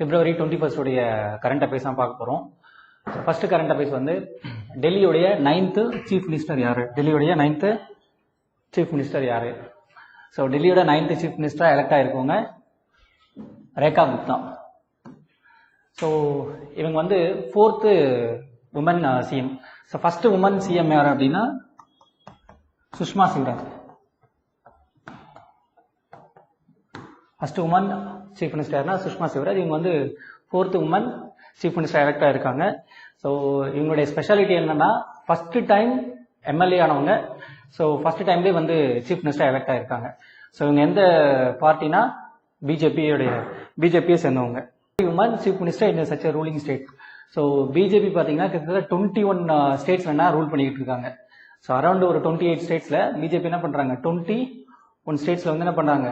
பிப்ரவரி twenty ஃபர்ஸ்டுடைய current affairs தான் பார்க்க போகிறோம் ஃபர்ஸ்ட் கரண்ட் அஃபேர்ஸ் வந்து டெல்லியுடைய நைன்த்து சீஃப் மினிஸ்டர் யார்? டெல்லியுடைய நைன்த்து சீஃப் மினிஸ்டர் யார்? ஸோ டெல்லியோட நைன்த்து சீஃப் மினிஸ்டராக எலெக்ட் ஆகிருக்கவங்க ரேகா குப்தா. ஸோ இவங்க வந்து fourth woman CM so first woman CM யார் அப்படின்னா Sushma Swaraj. First woman chief மினிஸ்டர்னா Sushma Shivraj. இவங்க வந்து fourth woman chief minister elect இருக்காங்க ஸோ இவங்களுடைய ஸ்பெஷாலிட்டி என்னன்னா ஃபர்ஸ்ட் டைம் எம்எல்ஏ ஆனவங்க. ஸோ ஃபர்ஸ்ட் டைம்லேயே வந்து சீஃப் மினிஸ்டர் எலெக்ட் ஆயிருக்காங்க. ஸோ இவங்க எந்த பார்ட்டினா பிஜேபியோடைய பிஜேபியை சேர்ந்தவங்க. Woman chief minister in such ruling state so BJP பார்த்தீங்கன்னா கிட்டத்தட்ட டுவெண்ட்டி ஒன் ஸ்டேட்ஸ் வேணா ரூல் பண்ணிக்கிட்டு இருக்காங்க. ஸோ அரௌண்ட் ஒரு டுவெண்ட்டி எயிட் ஸ்டேட்ஸில் பிஜேபி என்ன பண்ணுறாங்க டுவெண்ட்டி ஒன் ஸ்டேட்ஸில் வந்து என்ன பண்ணுறாங்க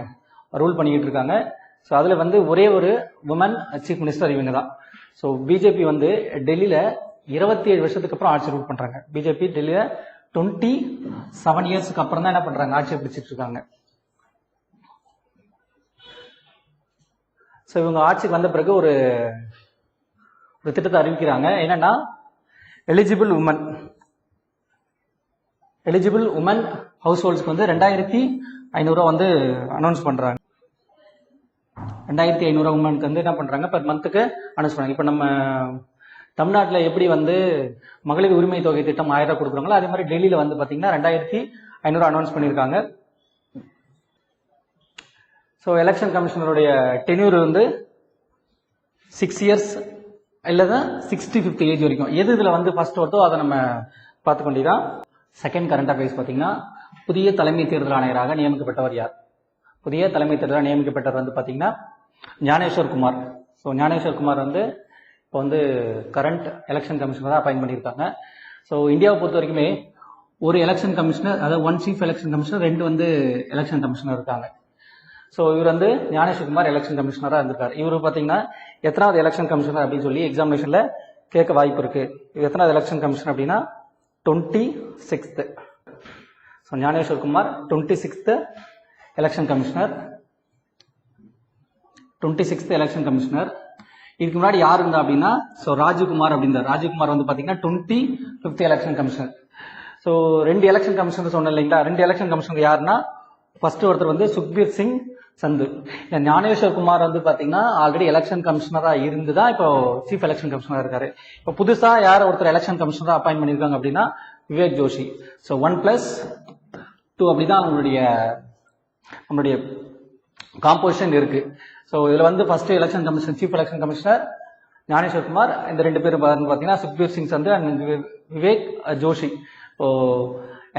ரூல் பண்ணிக்கிட்டு இருக்காங்க. ஸோ அதில் வந்து ஒரே ஒரு உமன் சீஃப் மினிஸ்டர் இவங்க தான் ஸோ பிஜேபி வந்து டெல்லியில் இருபத்தி ஏழு வருஷத்துக்கு அப்புறம் ஆட்சி ரூட் பண்ணுறாங்க பிஜேபி டெல்லியில் டுவெண்ட்டி செவன் இயர்ஸ்க்கு அப்புறம் தான் என்ன பண்ணுறாங்க ஆட்சியை பிடிச்சிட்டு இருக்காங்க. ஸோ இவங்க ஆட்சிக்கு வந்த பிறகு ஒரு ஒரு திட்டத்தை அறிவிக்கிறாங்க. என்னன்னா eligible woman eligible woman house ஹோல்ட்ஸ்க்கு வந்து ரெண்டாயிரத்தி ஐநூறுரூவா வந்து அனௌன்ஸ் பண்ணுறாங்க ரெண்டாயிரத்தி ஐநூறு உமனுக்கு வந்து என்ன பண்ணுறாங்க பர் மந்த்துக்கு அனௌன்ஸ் பண்ணுறாங்க இப்போ நம்ம தமிழ்நாட்டில் எப்படி வந்து மகளிர் உரிமை தொகை திட்டம் ஆயிரம் ரூபாய் கொடுக்குறாங்களோ அதே மாதிரி டெல்லியில் வந்து பார்த்தீங்கன்னா ரெண்டாயிரத்தி ஐநூறு அனௌன்ஸ் பண்ணியிருக்காங்க ஸோ எலெக்ஷன் கமிஷனருடைய டென்யூர் வந்து சிக்ஸ் இயர்ஸ் இல்லை தான் சிக்ஸ்டி ஃபிஃப்த் ஏஜ் வரைக்கும். எது இதில் வந்து ஃபர்ஸ்ட் வருதோ அதை நம்ம பார்த்துக்க வேண்டியதான் செகண்ட் கரண்ட் அஃபேர்ஸ் பார்த்தீங்கன்னா புதிய தலைமை தேர்தல் ஆணையராக நியமிக்கப்பட்டவர் யார்? புதிய தலைமை தேர்தலாக நியமிக்கப்பட்டவர் வந்து பார்த்தீங்கன்னா ஞானேஸ்வர் குமார். ஸோ ஞானேஸ்வர் குமார் வந்து இப்போ வந்து கரண்ட் எலெக்ஷன் கமிஷனராக அப்பாயின் பண்ணியிருக்காங்க. ஸோ இந்தியாவை பொறுத்த வரைக்குமே ஒரு எலெக்ஷன் கமிஷனர் அதாவது ஒன் சீஃப் எலெக்ஷன் கமிஷனர் ரெண்டு வந்து எலெக்ஷன் கமிஷனர் இருக்காங்க. ஸோ இவர் வந்து ஞானேஷ்குமார் எலெக்ஷன் கமிஷனராக இருந்திருக்காரு. இவர் பார்த்தீங்கன்னா எத்தனாவது எலெக்ஷன் கமிஷனர் அப்படின்னு சொல்லி எக்ஸாமினேஷனில் கேட்க வாய்ப்பு இருக்கு. இது எத்தனாவது எலெக்ஷன் கமிஷன் அப்படின்னா twenty sixth so Gyaneshwar Kumar twenty sixth election commissioner twenty sixth election commissioner இதுக்கு முன்னாடி யார் இருந்தா அப்படின்னா ஸோ ராஜீவ்குமார் அப்படின்றார். ராஜீவ்குமார் வந்து பார்த்தீங்கன்னா twenty fifth election commissioner so ரெண்டு எலெக்ஷன் கமிஷனர் சொன்னேன் இல்லைங்களா? ரெண்டு எலெக்ஷன் கமிஷனர் யாருன்னா ஃபர்ஸ்ட் ஒருத்தர் வந்து சுக்பீர் சிங் சந்து இந்த ஞானேஸ்வர் குமார் வந்து பாத்தீங்கன்னா ஆல்ரெடி எலெக்ஷன் கமிஷனரா இருந்து தான் இப்போ சீஃப் எலெக்ஷன் கமிஷனராக இருக்காரு. இப்போ புதுசா யார் ஒருத்தர் எலெக்ஷன் கமிஷனரா அப்பாயின் பண்ணிருக்காங்க அப்படின்னா Vivek Joshi. So one plus two அப்படிதான் அவங்களுடைய நம்மளுடைய காம்போசிஷன் இருக்கு. ஸோ இதில் வந்து first election commission chief election commissioner Gyaneshwar Kumar இந்த ரெண்டு பேரும் பார்த்தீங்கன்னா Sukhbir Singh Sandhu and Vivek Joshi so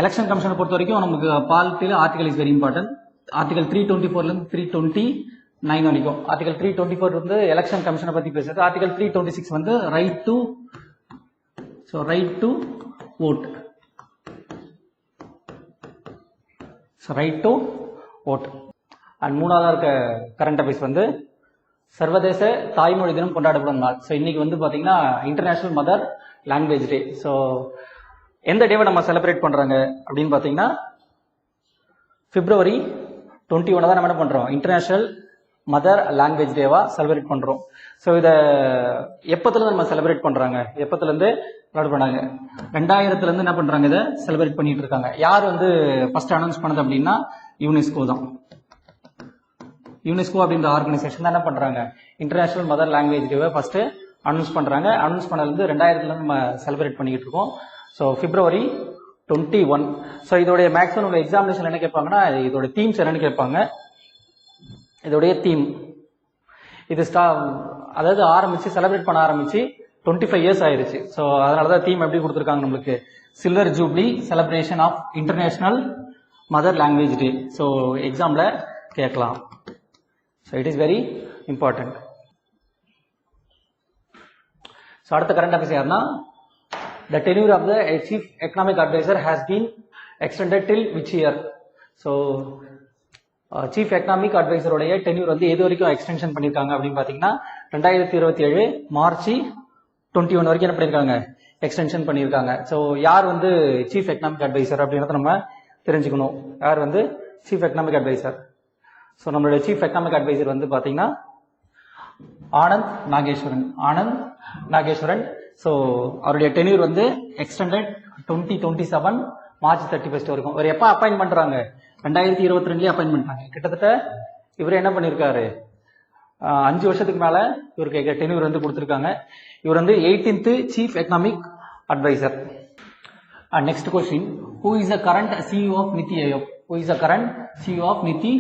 election கமிஷனை பொறுத்த வரைக்கும் நமக்கு பாலிட்டியில் article is very important article three twenty ஃபோர்லேருந்து three twenty nine வரைக்கும். ஆர்டிகல் த்ரீ டுவெண்ட்டி ஃபோர் வந்து எலெக்ஷன் கமிஷனை பற்றி பேசுறது. ஆர்டிகல் த்ரீ டுவெண்ட்டி சிக்ஸ் வந்து right to so right to vote so right to vote and மூணாவதாக இருக்க கரண்ட் அஃபேர்ஸ் வந்து சர்வதேச தாய்மொழி தினம் கொண்டாடப்படும் நாள். ஸோ இன்னைக்கு வந்து பார்த்தீங்கன்னா international mother language day so எந்த டேவை நம்ம செலிப்ரேட் பண்ணுறாங்க அப்படின்னு பார்த்தீங்கன்னா பிப்ரவரி டுவெண்ட்டி ஒன் தான் நம்ம என்ன பண்ணுறோம் இன்டர்நேஷ்னல் மதர் லாங்குவேஜ் டேவாக செலிப்ரேட் பண்ணுறோம் ஸோ இதை எப்போத்துலேருந்து நம்ம செலிப்ரேட் பண்ணுறாங்க எப்போத்துலேருந்து கொண்டாடு பண்ணாங்க ரெண்டாயிரத்துலேருந்து என்ன பண்ணுறாங்க இதை? செலிப்ரேட் பண்ணிட்டு இருக்காங்க. யார் வந்து ஃபர்ஸ்ட் அனௌன்ஸ் பண்ணது அப்படின்னா யுனெஸ்கோ தான். யுனெஸ்கோ அப்படின்ற ஆர்கனைசேஷன் தான் என்ன பண்றாங்க? இன்டர்நேஷனல் மதர் லாங்குவேஜ் டேவை ஃபர்ஸ்ட் அனௌன்ஸ் பண்றாங்க. அனௌன்ஸ் பண்ணது ரெண்டாயிரத்துல நம்ம செலிப்ரேட் பண்ணிக்கிட்டு இருக்கோம். So February twenty one so இதோடைய மேக்ஸிமம் உள்ள எக்ஸாமினேஷன் என்ன கேட்பாங்கன்னா இதோட தீம்ஸ் என்னன்னு கேட்பாங்க. இதோடைய தீம் இது ஸ்டா அதாவது ஆரம்பிச்சு செலிப்ரேட் பண்ண ஆரம்பிச்சு டுவெண்ட்டி ஃபைவ் இயர்ஸ் ஆயிருச்சு. ஸோ அதனால தான் தீம் எப்படி கொடுத்துருக்காங்க நம்மளுக்கு? Silver jubilee celebration of international mother language day so எக்ஸாமில் கேட்கலாம். So it is very important so அடுத்த கரண்ட் அஃபேர்ஸ் யாருன்னா the tenure of the chief economic adviser has been extended till which year so chief economic அட்வைசருடைய tenure வந்து எது வரைக்கும் extension பண்ணியிருக்காங்க அப்படின்னு பார்த்தீங்கன்னா ரெண்டாயிரத்தி இருபத்தி ஏழு மார்ச் டுவெண்ட்டி ஒன் வரைக்கும் என்ன பண்ணியிருக்காங்க எக்ஸ்டென்ஷன் பண்ணியிருக்காங்க ஸோ யார் வந்து சீஃப் எக்கனாமிக் அட்வைசர் அப்படின்றத நம்ம தெரிஞ்சுக்கணும். யார் வந்து? சீஃப் எக்கனாமிக் அட்வைசர் ஸோ நம்மளுடைய சீஃப் எக்கனாமிக் அட்வைசர் வந்து பார்த்தீங்கன்னா ஆனந்த் நாகேஸ்வரன். ஆனந்த் நாகேஸ்வரன். ஸோ அவருடைய டென்யூர் வந்து extended twenty twenty seven March thirty first வரைக்கும். அவர் எப்போ அப்பாயின் பண்ணுறாங்க ரெண்டாயிரத்தி இருபத்தி ரெண்டுலேயே அப்பாயின் பண்ணுறாங்க கிட்டத்தட்ட இவர் என்ன பண்ணியிருக்காரு அஞ்சு வருஷத்துக்கு மேலே இவருக்கு டென்யூர் வந்து கொடுத்துருக்காங்க. இவர் வந்து eighteenth chief economic adviser next question who is the current CEO of NITI Aayog who is the current CEO of NITI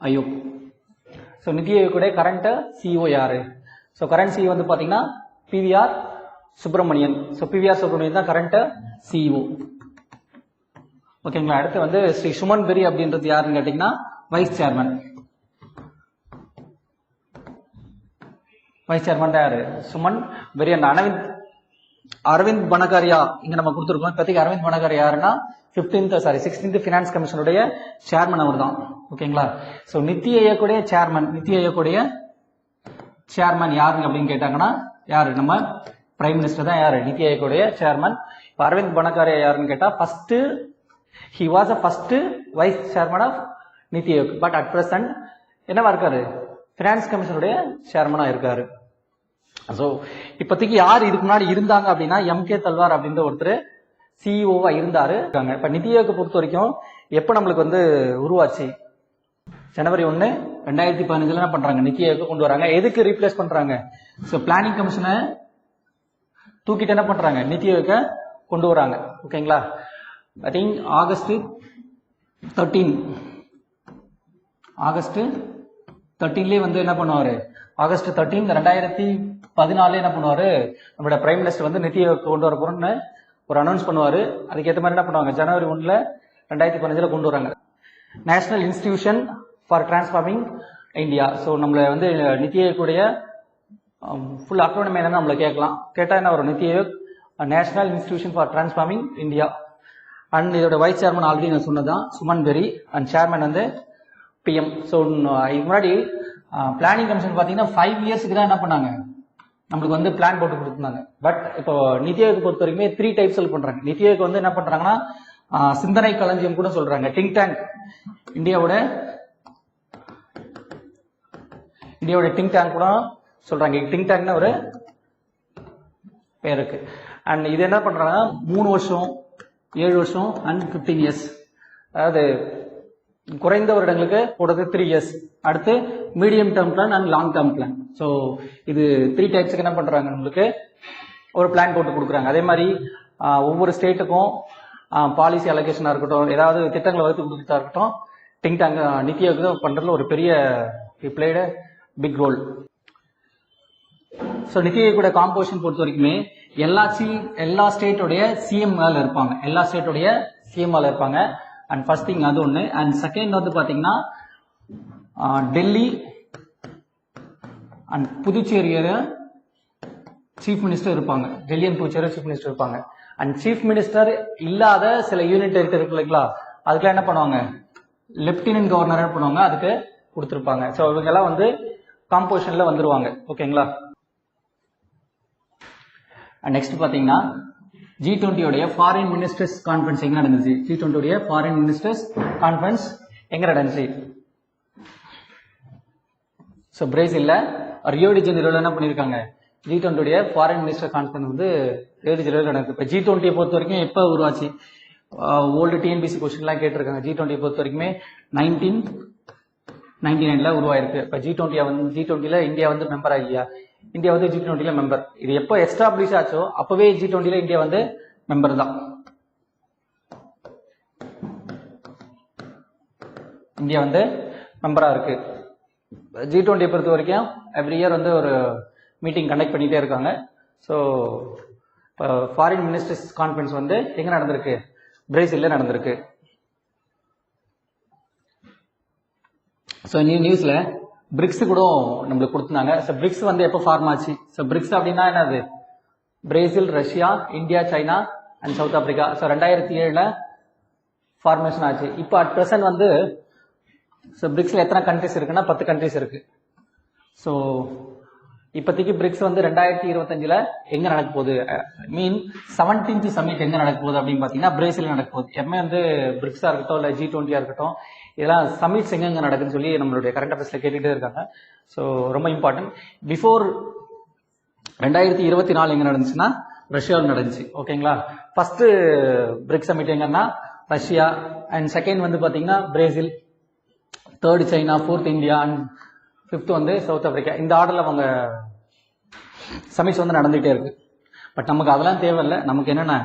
Aayog so NITI ஆயோக்குடைய current CEO யாரு? ஸோ கரண்ட் சிஇஓ வந்து பாத்தீங்கன்னா PVR Subrahmanyam so PVR Subrahmanyam தான் current CEO ஓகேங்களா அடுத்து வந்து ஸ்ரீ சுமன் பெரி அப்படின்றது யாருன்னு கேட்டிங்கன்னா வைஸ் சேர்மன் வைஸ் சேர்மன் யாரு? சுமன் பெரி அண்ட் அரவிந்த் அரவிந்த் பனகாரியா இங்க நம்ம கொடுத்துருக்கோம். இப்போதைக்கு அரவிந்த் பனகாரியா யாருன்னா 15th சாரி 16th ஃபினான்ஸ் கமிஷனுடைய சேர்மன் அவர் தான் ஓகேங்களா? ஸோ நித்தி ஐயக்குடைய சேர்மன் நித்தி ஐயக்குடைய சேர்மன் யாருங்க அப்படின்னு கேட்டாங்கன்னா யாரு? நம்ம பிரைம் மினிஸ்டர் தான் யாரு? நித்தி ஆயோக்குடைய சேர்மன் இப்போ அரவிந்த் பனகாரியா யாருன்னு கேட்டால் first he was a first vice chairman of NITI Aayog but at present என்னவா இருக்காரு? ஃபினான்ஸ் கமிஷனுடைய சேர்மனாக இருக்காரு. ஸோ இப்போதைக்கு யார் இதுக்கு முன்னாடி இருந்தாங்க அப்படின்னா எம் கே தல்வார் அப்படின்ற ஒருத்தர் சிஇஓவா இருந்தாரு. இருக்காங்க. இப்போ நிதி ஆயோக்கை பொறுத்த வரைக்கும் எப்போ நம்மளுக்கு வந்து உருவாச்சு? ஜனவரி ஒன்று ரெண்டாயிரத்தி பதினஞ்சுல என்ன பண்றாங்க? நிதி ஆயோக்கை கொண்டு வராங்க. எதுக்கு ரீப்ளேஸ் பண்றாங்க? ஸோ பிளானிங் கமிஷனை தூக்கிட்டு என்ன பண்றாங்க? நிதி ஆயோக்கை கொண்டு வராங்க. ஓகேங்களா I think August thirteen August தேர்ட்டீன்லேயே வந்து என்ன பண்ணுவாரு? ஆகஸ்ட் தேர்ட்டீன் ரெண்டாயிரத்தி பதினாலே என்ன பண்ணுவாரு? நம்மளோட பிரைம் மினிஸ்டர் வந்து நிதியை கொண்டு வர போறோம்னு ஒரு அனௌன்ஸ் பண்ணுவாரு. அதுக்கேற்ற மாதிரி என்ன பண்ணுவாங்க? ஜனவரி ஒன்றில் ரெண்டாயிரத்தி பதினஞ்சில் கொண்டு வராங்க national institution for transforming India so நம்மளை வந்து நிதி ஆயோக்குடைய ஃபுல் அக்ரோனம் என்னன்னு நம்மளை கேட்கலாம். கேட்டால் என்ன வரும்? NITI Aayog national institution for transforming India and இதோட வைஸ் சேர்மன் ஆல்ரெடி நான் சொன்னதான் சுமன் பெரி அண்ட் சேர்மன் வந்து பிஎம் ஸோ இதுக்கு முன்னாடி பிளானிங் கமிஷன் பார்த்தீங்கன்னா ஃபைவ் இயர்ஸ்க்கு தான் என்ன பண்ணாங்க? நம்மளுக்கு வந்து பிளான் போட்டு கொடுத்துருந்தாங்க. பட் இப்போ நிதி ஆயோக் பொறுத்த வரைக்குமே த்ரீ டைப்ஸ் பண்ணுறாங்க நிதி ஆயோக் வந்து என்ன பண்ணுறாங்கன்னா சிந்தனை களஞ்சியம் கூட சொல்கிறாங்க டிங் டேங்க் இந்தியாவோட இந்தியாவோட டிங் டேங்க் கூட சொல்கிறாங்க டிங் டேங்க்னு ஒரு பேர் இருக்கு. அண்ட் இது என்ன பண்ணுறாங்கன்னா மூணு வருஷம் ஏழு வருஷம் அண்ட் 15 இயர்ஸ் அதாவது குறைந்த வருடங்களுக்கு போடுறது த்ரீ இயர்ஸ் அடுத்து medium term plan and long term plan so இது த்ரீ டைப்ஸுக்கு என்ன பண்றாங்க உங்களுக்கு ஒரு பிளான் போட்டு கொடுக்குறாங்க. அதே மாதிரி ஒவ்வொரு ஸ்டேட்டுக்கும் பாலிசி அலோகேஷனாக இருக்கட்டும் ஏதாவது திட்டங்களை வகுத்து கொடுத்தா இருக்கட்டும் டிங் டாங் நிதி ஆயோக் பண்ணுறதுல ஒரு பெரிய பிளேட பிக் ரோல் ஸோ நிதி கூட காம்போசிஷன் பொறுத்த வரைக்குமே எல்லா சி எல்லா ஸ்டேட்டோடைய சிஎம் இருப்பாங்க. எல்லா ஸ்டேட்டோடைய சிஎம் இருப்பாங்க. அண்ட் ஃபர்ஸ்ட் திங் அது ஒன்று அண்ட் செகண்ட் வந்து பார்த்தீங்கன்னா டெல்லி அண்ட் புதுச்சேரியோட சீஃப் மினிஸ்டர் இருப்பாங்க. Delhi and Puducherry chief minister இருப்பாங்க. அண்ட் சீஃப் மினிஸ்டர் இல்லாத சில யூனிட் டெரிட்டரி இருக்கு இல்லைங்களா? அதுக்கெல்லாம் என்ன பண்ணுவாங்க? லெப்டினன்ட் கவர்னர் என்ன பண்ணுவாங்க? அதுக்கு கொடுத்துருப்பாங்க. ஸோ இவங்கெல்லாம் வந்து காம்போசிஷனில் வந்துருவாங்க. ஓகேங்களா நெக்ஸ்ட் பார்த்தீங்கன்னா ஜி டுவெண்ட்டியோடைய ஃபாரின் மினிஸ்டர்ஸ் கான்ஃபரன்ஸ் எங்க நடந்துச்சு? ஜி டுவெண்ட்டியோடைய ஃபாரின் மினிஸ்டர்ஸ் கான்ஃபரன்ஸ் எங்க நடந்துச்சு? ஸோ பிரேசில்ல ரியோ டி என்ன பண்ணியிருக்காங்க ஜி டுவெண்ட்டியோடைய ஃபாரின் மினிஸ்டர் கான்ஃபரன்ஸ் வந்து ரியோ டி நடக்குது. இப்போ ஜி டுவெண்ட்டியை பொறுத்த வரைக்கும் எப்போ உருவாச்சு? ஓல்டு டிஎன்பிசி கொஸ்டின்லாம் கேட்டிருக்காங்க. ஜி டுவெண்ட்டியை பொறுத்த வரைக்குமே நைன்டீன் நைன்டி நைன்ல உருவாயிருக்கு. இப்போ ஜி டுவெண்ட்டியா வந்து ஜி டுவெண்ட்டில இந்தியா வந்து மெம்பர் ஆகியா இந்தியா வந்து ஜி டுவெண்ட்டில மெம்பர் இது எப்போ எஸ்டாப்ளிஷ் ஆச்சோ அப்பவே ஜி டுவெண்ட்டில இந்தியா வந்து மெம்பர் தான். இந்தியா வந்து மெம்பரா இருக்கு. ஜி டுவெண்ட்டியை பொறுத்த வரைக்கும் எவ்ரி இயர் வந்து ஒரு மீட்டிங் கண்டக்ட் பண்ணிட்டே இருக்காங்க. ஸோ ஃபாரின் மினிஸ்டர்ஸ் கான்ஃபரன்ஸ் வந்து எங்க நடந்திருக்கு? பிரேசில்ல நடந்திருக்கு. ஸோ நியூ நியூஸ்ல பிரிக்ஸ் கூட நம்மளுக்கு கொடுத்துருந்தாங்க. ஸோ பிரிக்ஸ் வந்து எப்போ ஃபார்ம் ஆச்சு? ஸோ பிரிக்ஸ் அப்படின்னா என்னது? Brazil Russia India China and South Africa so ரெண்டாயிரத்தி ஏழில் ஃபார்மேஷன் ஆச்சு. இப்போ அட் ப்ரெசன்ட் வந்து ஸோ பிரிக்ஸில் எத்தனை கண்ட்ரிஸ் இருக்குன்னா பத்து கண்ட்ரிஸ் இருக்கு. ஸோ இப்போதைக்கு பிரிக்ஸ் வந்து ரெண்டாயிரத்தி இருபத்தஞ்சில் எங்கே நடக்க போகுது? மீன் செவன்டீன்த் சமிட் எங்கே நடக்க போகுது அப்படின்னு பார்த்தீங்கன்னா பிரேசில் நடக்க போகுது. எப்பவுமே வந்து பிரிக்ஸாக இருக்கட்டும் இல்லை ஜி டுவெண்ட்டியாக இருக்கட்டும் இதெல்லாம் சமிட்ஸ் எங்கெங்க நடக்குதுன்னு சொல்லி நம்மளுடைய கரண்ட் அஃபேர்ஸில் கேட்டுகிட்டே இருக்காங்க. ஸோ ரொம்ப இம்பார்ட்டன்ட் பிஃபோர் ரெண்டாயிரத்தி இருபத்தி நாலு எங்கே நடந்துச்சுன்னா ரஷ்யாவில் நடந்துச்சு. ஓகேங்களா ஃபஸ்ட்டு பிரிக்ஸ் சமிட் எங்கன்னா ரஷ்யா. அண்ட் செகண்ட் வந்து பார்த்தீங்கன்னா Brazil third China fourth India and fifth வந்து சவுத் ஆஃப்ரிக்கா இந்த ஆர்டரில் அவங்க சமிட்ஸ் வந்து நடந்துகிட்டே இருக்கு. பட் நமக்கு அதெல்லாம் தேவையில்லை. நமக்கு என்னென்ன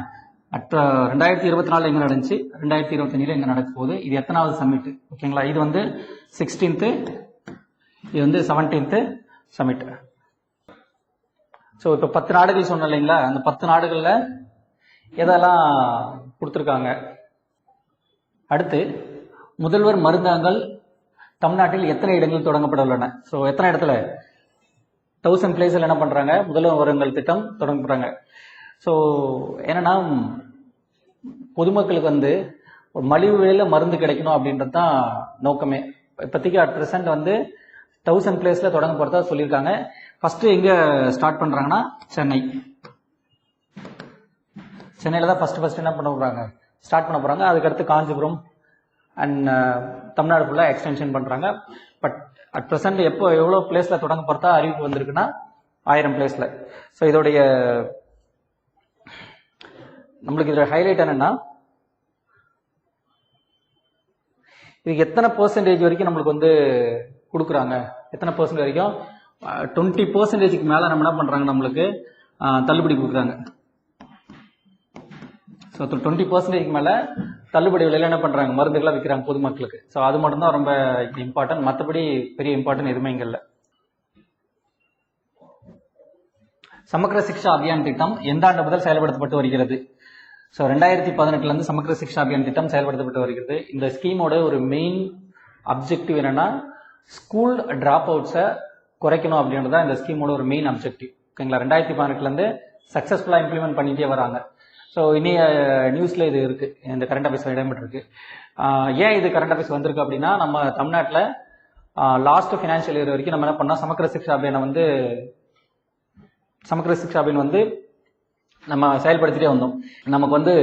அட் ரெண்டாயிரத்தி இருபத்தி நாலு எங்க நடந்துச்சு? ரெண்டாயிரத்தி இருபத்தஞ்சில் எங்க நடக்க போகுது? இது எத்தனாவது சமிட் ஓகேங்களா? இது வந்து சிக்ஸ்டீன்த்து இது வந்து செவன்டீன்த்து சமிட் ஸோ இப்போ பத்து நாடுகள் சொன்னேன் இல்லைங்களா? அந்த பத்து நாடுகளில் எதெல்லாம் கொடுத்துருக்காங்க? அடுத்து முதல்வர் மருந்தகங்கள் தமிழ்நாட்டில் எத்தனை இடங்கள் தொடங்கப்பட உள்ளன? ஸோ எத்தனை இடத்துல? தௌசண்ட் பிளேஸில் என்ன பண்ணுறாங்க முதல்வர் மருந்தங்கள் திட்டம் தொடங்கப்படுறாங்க. ஸோ என்னன்னா பொதுமக்களுக்கு வந்து ஒரு மலிவு விலையில் மருந்து கிடைக்கணும் அப்படின்றது தான் நோக்கமே. இப்போதைக்கு அட் ப்ரெசென்ட் வந்து தௌசண்ட் பிளேஸில் தொடங்க போகிறதா சொல்லியிருக்காங்க. ஃபஸ்ட்டு எங்கே ஸ்டார்ட் பண்ணுறாங்கன்னா சென்னை. சென்னையில் தான் ஃபஸ்ட்டு ஃபஸ்ட்டு என்ன பண்ண போகிறாங்க ஸ்டார்ட் பண்ண போகிறாங்க அதுக்கடுத்து காஞ்சிபுரம் அண்ட் தமிழ்நாடு ஃபுல்லாக எக்ஸ்டென்ஷன் பண்ணுறாங்க பட் அட் ப்ரெசென்ட் எப்போ எவ்வளோ பிளேஸில் தொடங்க போகிறதா அறிவிப்பு வந்திருக்குன்னா ஆயிரம் பிளேஸில் ஸோ இதோடைய நம்மளுக்கு இதில் ஹைலைட் என்னன்னா இதுக்கு எத்தனை பர்சன்டேஜ் வரைக்கும் நம்மளுக்கு வந்து கொடுக்குறாங்க? எத்தனை பர்சன்ட் வரைக்கும்? டுவெண்ட்டி பர்சன்டேஜுக்கு மேலே நம்ம என்ன பண்ணுறாங்க நம்மளுக்கு? தள்ளுபடி கொடுக்குறாங்க. ஸோ டுவெண்ட்டி பர்சன்டேஜ்க்கு மேலே தள்ளுபடி விலையில என்ன பண்ணுறாங்க மருந்துகளாக விற்கிறாங்க பொதுமக்களுக்கு. ஸோ அது மட்டும்தான் ரொம்ப இம்பார்ட்டன்ட் மற்றபடி பெரிய இம்பார்ட்டன்ட் எதுவுமே இங்கே இல்லை. சமக்கர சிக்ஷா அபியான் திட்டம் எந்த ஆண்டு முதல் செயல்படுத்தப்பட்டு வருகிறது? ஸோ ரெண்டாயிரத்தி பதினெட்டுலேருந்து சமக்கர சிக்ஷா அபியான் திட்டம் செயல்படுத்தப்பட்டு வருகிறது. இந்த ஸ்கீமோட ஒரு மெயின் அப்ஜெக்டிவ் என்னன்னா ஸ்கூல் ட்ராப் அவுட்ஸை குறைக்கணும் அப்படின்றது தான் இந்த ஸ்கீமோட ஒரு மெயின் அப்ஜெக்டிவ் ஓகேங்களா? ரெண்டாயிரத்தி பதினெட்டுலேருந்து சக்ஸஸ்ஃபுல்லாக இம்ப்ளிமெண்ட் பண்ணிகிட்டே வராங்க. ஸோ இனிய நியூஸில் இது இருக்கு. இந்த கரண்ட் அஃபேர்ஸ் இடம்பெற்றிருக்கு ஏன் இது கரண்ட் அஃபேர்ஸ் வந்திருக்கு அப்படின்னா நம்ம தமிழ்நாட்டில் லாஸ்ட் ஃபினான்ஷியல் இயர் வரைக்கும் நம்ம என்ன பண்ணால் சமக்கர சிக்ஷா அபியானை வந்து சமக்கர சிக்ஷா அபியான் வந்து நம்ம செயல்படுத்திட்டே வந்தோம். நமக்கு வந்து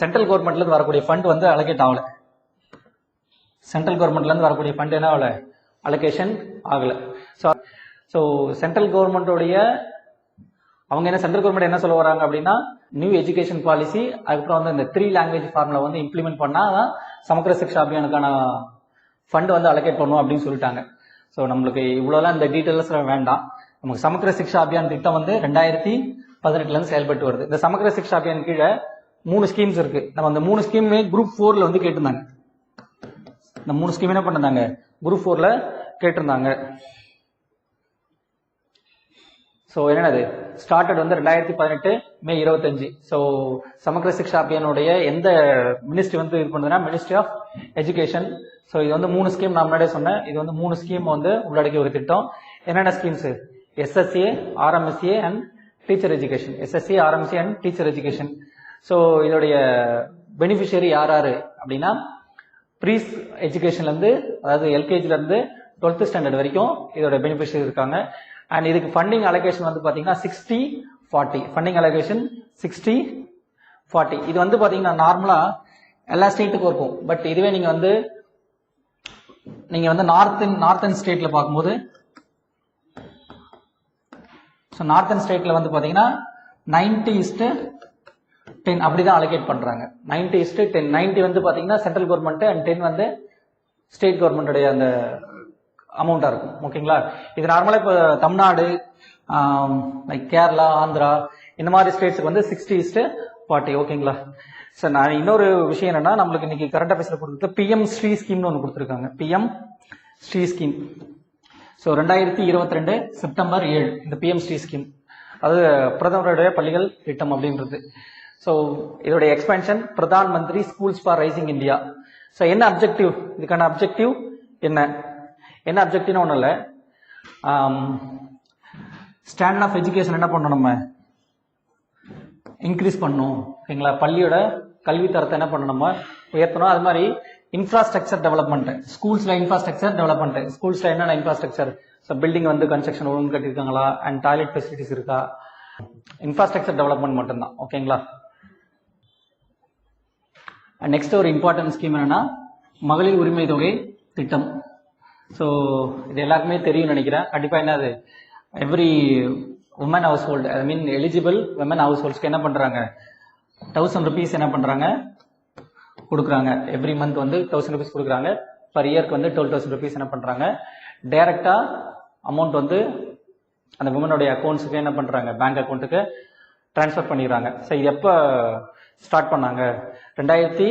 சென்ட்ரல் கவர்மெண்ட்லேருந்து வரக்கூடிய ஃபண்ட் வந்து அலோகேட் ஆகலை. சென்ட்ரல் கவர்மெண்ட்லேருந்து வரக்கூடிய ஃபண்ட் என்ன ஆகலை? அலோகேஷன் ஆகலை. ஸோ ஸோ சென்ட்ரல் கவர்மெண்ட்டோடைய அவங்க என்ன சென்ட்ரல் கவர்மெண்ட் என்ன சொல்ல வராங்க அப்படின்னா நியூ எஜுகேஷன் பாலிசி அதுக்கப்புறம் வந்து இந்த த்ரீ லாங்குவேஜ் ஃபார்முலா வந்து இம்ப்ளிமெண்ட் பண்ணால் தான் சமக்கர சிக்ஷா அபியானுக்கான ஃபண்ட் வந்து அலோகேட் பண்ணும் அப்படின்னு சொல்லிட்டாங்க. ஸோ நம்மளுக்கு இவ்வளோலாம் இந்த டீட்டெயில்ஸ் வேண்டாம். நமக்கு சமக்கர சிக்ஷா அபியான் திட்டம் வந்து ரெண்டாயிரத்தி பதினெட்டுலேருந்து செயல்பட்டு வருது. இந்த சமக்கர சிக்ஷா அபியான் கீழே மூணு ஸ்கீம்ஸ் இருக்கு. நம்ம அந்த மூணு ஸ்கீமுமே குரூப் ஃபோர்ல வந்து கேட்டிருந்தாங்க. இந்த மூணு ஸ்கீம் என்ன பண்ணிருந்தாங்க? குரூப் ஃபோர்ல கேட்டிருந்தாங்க. ஸோ என்னென்னது ஸ்டார்டட் வந்து ரெண்டாயிரத்தி பதினெட்டு மே இருபத்தஞ்சு. ஸோ சமக்கர சிக்ஷா அபியானுடைய எந்த மினிஸ்ட்ரி வந்து இது பண்ணுதுன்னா மினிஸ்ட்ரி ஆஃப் எஜுகேஷன் ஸோ இது வந்து மூணு ஸ்கீம் நான் முன்னாடியே சொன்னேன். இது வந்து மூணு ஸ்கீம் வந்து உள்ளடக்கிய ஒரு திட்டம். என்னென்ன schemes SSA RMSA and teacher education SSC RMC and teacher education so இதோடைய பெனிஃபிஷியரி யார் யார் அப்படின்னா ப்ரீஸ் எஜுகேஷன்லேருந்து அதாவது எல்கேஜிலேருந்து டுவெல்த் ஸ்டாண்டர்ட் வரைக்கும் இதோட பெனிஃபிஷியரி இருக்காங்க. அண்ட் இதுக்கு ஃபண்டிங் அலோகேஷன் வந்து பார்த்தீங்கன்னா sixty forty funding allocation sixty forty இது வந்து பார்த்தீங்கன்னா நார்மலாக எல்லா ஸ்டேட்டுக்கும் இருக்கும். பட் இதுவே நீங்கள் வந்து நீங்கள் வந்து நார்த் நார்த்தன் ஸ்டேட்டில் பார்க்கும்போது ஸோ நார்த்தன் ஸ்டேட்டில் வந்து பார்த்தீங்கன்னா நைன்டி இஸ்ட்டு டென் அப்படி தான் அலோகேட் பண்ணுறாங்க நைன்டி இஸ்ட்டு டென் நைன்டி வந்து பார்த்தீங்கன்னா சென்ட்ரல் கவர்மெண்ட் அண்ட் டென் வந்து ஸ்டேட் கவர்மெண்ட்டுடைய அந்த அமௌண்ட்டாக இருக்கும். ஓகேங்களா? இது நார்மலாக இப்போ தமிழ்நாடு லைக் கேரளா ஆந்திரா இந்த மாதிரி ஸ்டேட்ஸுக்கு வந்து சிக்ஸ்டி இஸ்ட்டு ஃபார்ட்டி ஓகேங்களா? சார் நான் இன்னொரு விஷயம் என்னன்னா நம்மளுக்கு இன்னைக்கு கரண்ட் அஃபேர்ஸ்ல கொடுத்துருக்கு பிஎம் ஸ்ரீ ஸ்கீம்னு ஒன்று கொடுத்துருக்காங்க. பிஎம் ஸ்ரீ ஸ்கீம் ஸோ ரெண்டாயிரத்தி இருபத்தி ரெண்டு செப்டம்பர் ஏழு இந்த பிஎம்ஸ்டி ஸ்கீம் அது பிரதமருடைய பள்ளிகள் திட்டம் அப்படின்றது. ஸோ இதோடைய expansion Pradhan Mantri schools for rising India so என்ன அப்ஜெக்டிவ் இதுக்கான அப்ஜெக்டிவ் என்ன? என்ன அப்ஜெக்டிவ்னு ஒன்றும் இல்லை. ஸ்டாண்டர்ட் ஆஃப் எஜுகேஷன் என்ன பண்ணணும் நம்ம? இன்க்ரீஸ் பண்ணணும். ஓகேங்களா பள்ளியோட கல்வி தரத்தை என்ன பண்ணணும் நம்ம? உயர்த்தணும். அது மாதிரி இன்ஃப்ராஸ்ட்ரக்சர் டெவலப்மெண்ட் ஸ்கூல்ஸ்ல இன்ஃப்ராஸ்ட்ரக்சர் டெவலப்மெண்ட் ஸ்கூல்ஸ்ல என்னென்ன இன்ஃப்ராஸ்ட்ரக்சர் ஸோ பில்டிங் வந்து கன்ஸ்ட்ரக்ஷன் ஒழுங்கு கட்டியிருக்காங்களா? அண்ட் டாய்லெட் ஃபெசிலிட்டிஸ் இருக்கா? இன்ஃப்ராஸ்ட்ரக்சர் டெவலப்மெண்ட் மட்டும்தான். ஓகேங்களா நெக்ஸ்ட் ஒரு இம்பார்ட்டன்ட் ஸ்கீம் என்னன்னா மகளிர் உரிமை தொகை திட்டம். ஸோ இது எல்லாருக்குமே தெரியும் நினைக்கிறேன். கண்டிப்பாக என்னது? Every woman household I mean eligible woman house ஹோல்ட்ஸ்க்கு என்ன பண்ணுறாங்க தௌசண்ட் ருபீஸ் என்ன பண்ணுறாங்க கொடுக்குறாங்க. எவ்ரி மந்த் வந்து தௌசண்ட் ருபீஸ் கொடுக்குறாங்க. பர் இயர்க்கு வந்து டுவெல் தௌசண்ட் ருபீஸ் என்ன பண்ணுறாங்க டைரெக்டாக அமௌண்ட் வந்து அந்த உமனுடைய அக்கௌண்ட்ஸுக்கு என்ன பண்ணுறாங்க பேங்க் அக்கௌண்ட்டுக்கு ட்ரான்ஸ்ஃபர் பண்ணிடுறாங்க. ஸோ இது எப்போ ஸ்டார்ட் பண்ணாங்க? ரெண்டாயிரத்தி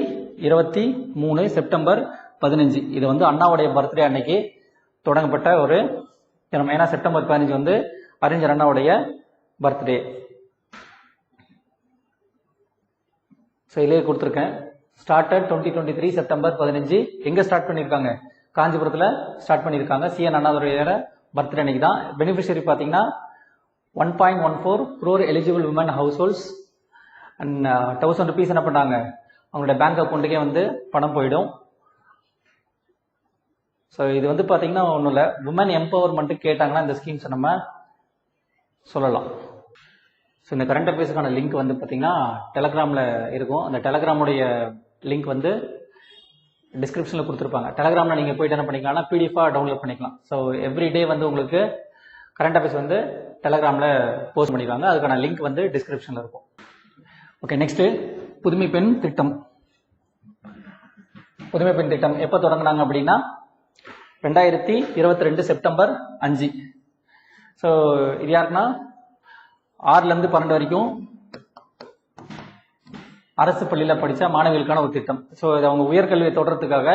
இருபத்தி மூணு செப்டம்பர் பதினஞ்சு. இது வந்து அண்ணாவுடைய பர்த்டே அன்னைக்கு தொடங்கப்பட்ட ஒரு தினம். ஏன்னா செப்டம்பர் பதினஞ்சு வந்து அறிஞர் அண்ணாவுடைய பர்த்டே ஸோ இதிலே கொடுத்துருக்கேன். Started twenty twenty three September பதினஞ்சு. எங்கே ஸ்டார்ட் பண்ணியிருக்காங்க காஞ்சிபுரத்தில் ஸ்டார்ட் பண்ணியிருக்காங்க சிஎன் அண்ணாதுரையோட பர்த்டே அன்னைக்கு தான். பெனிஃபிஷரி பார்த்தீங்கன்னா one point one four crore eligible woman households and thousand rupees என்ன பண்ணாங்க அவங்களோட பேங்க் அக்கௌண்ட்டுக்கே வந்து பணம் போயிடும். ஸோ இது வந்து பார்த்தீங்கன்னா ஒன்றும் இல்லை. உமன் எம்பவர்மெண்ட்டு கேட்டாங்கன்னா இந்த ஸ்கீம்ஸை நம்ம சொல்லலாம். ஸோ இந்த கரண்ட் அஃபேர்ஸுக்கான லிங்க் வந்து பார்த்தீங்கன்னா டெலகிராமில் இருக்கும். அந்த டெலகிராமுடைய லிங்க் வந்து டிஸ்கிரிப்ஷனில் கொடுத்துருப்பாங்க. டெலகிராமில் நீங்கள் போயிட்டு என்ன பண்ணிக்கலாம்னா பிடிஎஃபாக டவுன்லோட் பண்ணிக்கலாம். ஸோ எவ்ரி டே வந்து உங்களுக்கு கரண்ட் அஃபேர்ஸ் வந்து டெலகிராமில் போஸ்ட் பண்ணிடுவாங்க அதுக்கான லிங்க் வந்து டிஸ்கிரிப்ஷனில் இருக்கும். ஓகே நெக்ஸ்ட்டு புதுமை பெண் திட்டம். புதுமை பெண் திட்டம் எப்போ தொடங்கினாங்க அப்படின்னா ரெண்டாயிரத்தி இருபத்தி ரெண்டு செப்டம்பர் அஞ்சு. ஸோ இது யாருக்குன்னா ஆறுலேருந்து பன்னெண்டு வரைக்கும் அரசு பள்ளியில் படித்த மாணவிகளுக்கான ஒரு திட்டம். ஸோ இது அவங்க உயர்கல்வியை தொடர்றதுக்காக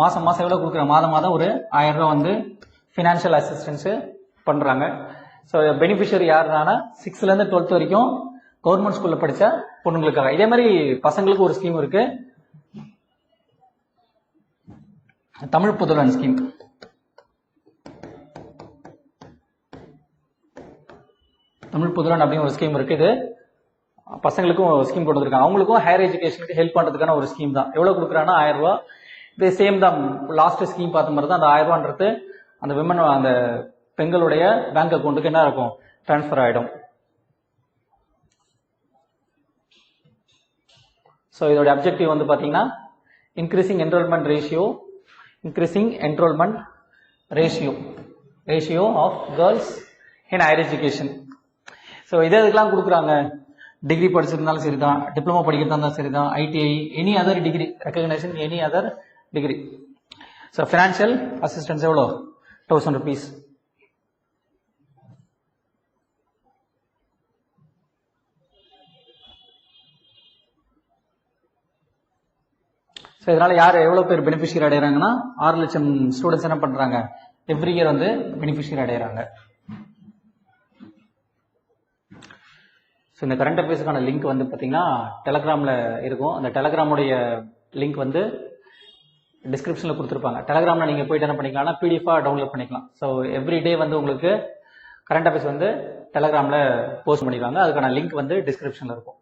மாதம் மாதம் எவ்வளோ கொடுக்குற? மாதம் மாதம் ஒரு ஆயிரம் வந்து ஃபினான்ஷியல் அசிஸ்டன்ஸு பண்ணுறாங்க ஸோ பெனிஃபிஷரி யாருனா சிக்ஸ்த்லேருந்து டுவெல்த் வரைக்கும் கவர்மெண்ட் ஸ்கூலில் படித்த பொண்ணுங்களுக்காக. இதே மாதிரி பசங்களுக்கு ஒரு ஸ்கீம் இருக்குது தமிழ் புதல்வன் ஸ்கீம் தமிழ் புதல்வன் அப்படின்னு ஒரு ஸ்கீம் இருக்கு. இது பசங்களுக்கும் ஸ்கீம் கொண்டு வந்திருக்காங்க. அவங்களுக்கும் ஹையர் எஜுகேஷனுக்கு ஹெல்ப் பண்ணுறதுக்கான ஒரு ஸ்கீம் தான். எவ்வளோ கொடுக்குறாங்கன்னா ஆயிரம் ரூபா இது சேம் தான். லாஸ்ட் ஸ்கீம் பார்த்த மாதிரி தான் அந்த ஆயிரம் ரூபான்றது அந்த விமன் அந்த பெண்களுடைய பேங்க் அக்கௌண்ட்டுக்கு என்ன இருக்கும்? ட்ரான்ஸ்ஃபர் ஆகிடும் ஸோ இதோட அப்ஜெக்டிவ் வந்து பார்த்தீங்கன்னா increasing enrolment ratio increasing enrolment ratio ratio of girls in higher education so இதே இதுக்கெல்லாம் கொடுக்குறாங்க? டிகிரி படிச்சிருந்தாலும் சரி தான் டிப்ளமோ படிக்கிறதா இருந்தாலும் சரி தான் ITI any other degree recognition any other degree so financial assistance எவ்வளோ? தௌசண்ட் ருபீஸ் ஸோ இதனால யார் எவ்வளோ பேர் பெனிஃபிஷியர் அடைகிறாங்கன்னா ஆறு லட்சம் ஸ்டூடெண்ட்ஸ் என்ன பண்ணுறாங்க எவ்ரி இயர் வந்து பெனிஃபிஷியர் அடைகிறாங்க ஸோ இந்த கரண்ட் அஃபேர்ஸுக்கான லிங்க் வந்து பார்த்தீங்கன்னா டெலகிராமில் இருக்கும். அந்த டெலகிராமுடைய லிங்க் வந்து டிஸ்கிரிப்ஷனில் கொடுத்துருப்பாங்க. டெலகிராமில் நீங்கள் போய்ட்டு என்ன பண்ணிக்கலாம்னா பிடிஎஃபாக டவுன்லோட் பண்ணிக்கலாம். ஸோ எவ்ரி டே வந்து உங்களுக்கு கரண்ட் அஃபேர்ஸ் வந்து டெலகிராமில் போஸ்ட் பண்ணிடுவாங்க அதுக்கான லிங்க் வந்து டிஸ்கிரிப்ஷனில் இருக்கும்.